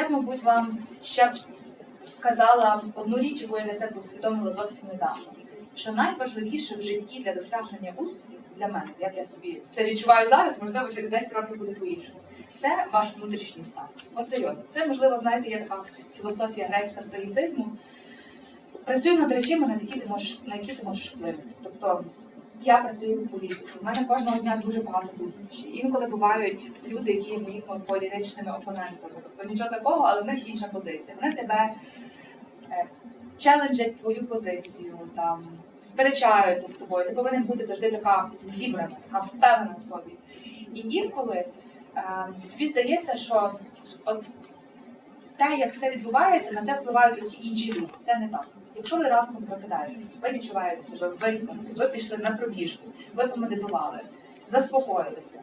Я б, мабуть, вам ще б сказала одну річ, яку я для себе усвідомила зовсім недавно. Що найважливіше в житті для досягнення успіху для мене, як я собі це відчуваю зараз, можливо, через 10 років буде по-іншому. Це ваш внутрішній стан. От серйозно. Це можливо, знаєте, є така філософія грецька стоїцизму. Працюй над речами, на які ти можеш на які ти можеш вплинути. Тобто я працюю в політиці. У мене кожного дня дуже багато зустрічей. Інколи бувають люди, які є моїми політичними опонентами. Тобто нічого такого, але в них інша позиція. Вони тебе е, челенджать твою позицію, там сперечаються з тобою. Ти повинен бути завжди така зібрана, така впевнена в собі. І інколи е, тобі здається, що от те, як все відбувається, на це впливають оці інші люди. Це не так. Якщо ви ранком прокидаєтесь, ви відчуваєте себе виспаними, ви пішли на пробіжку, ви помедитували, заспокоїлися.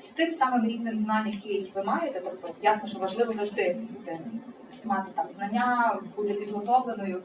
З тим самим рівнем знань, який ви маєте, тобто ясно, що важливо завжди бути, мати там знання, бути підготовленою.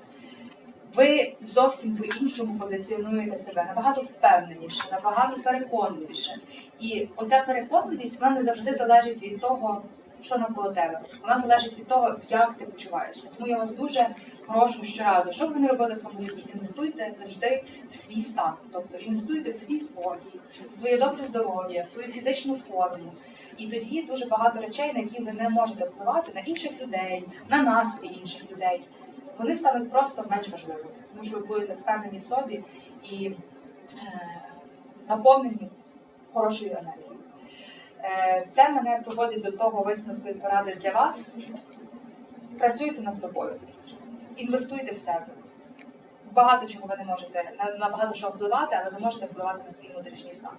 Ви зовсім по-іншому позиціонуєте себе, набагато впевненіше, набагато переконливіше. І оця переконливість вона не завжди залежить від того, що навколо тебе. Вона залежить від того, як ти почуваєшся. Тому я вас дуже прошу щоразу, що б ви не робили в своєму житті, інвестуйте завжди в свій стан. Тобто інвестуйте в свій спокій, в своє добре здоров'я, в свою фізичну форму. І тоді дуже багато речей, на які ви не можете впливати на інших людей, на настрій інших людей. Вони стануть просто менш важливими, тому що ви будете впевнені в собі і е, наповнені хорошою енергією. Е, Це мене проводить до того висновку і поради для вас. Працюйте над собою, інвестуйте в себе. Багато чого ви не можете на багато чого впливати, але ви можете впливати на свій внутрішній стан.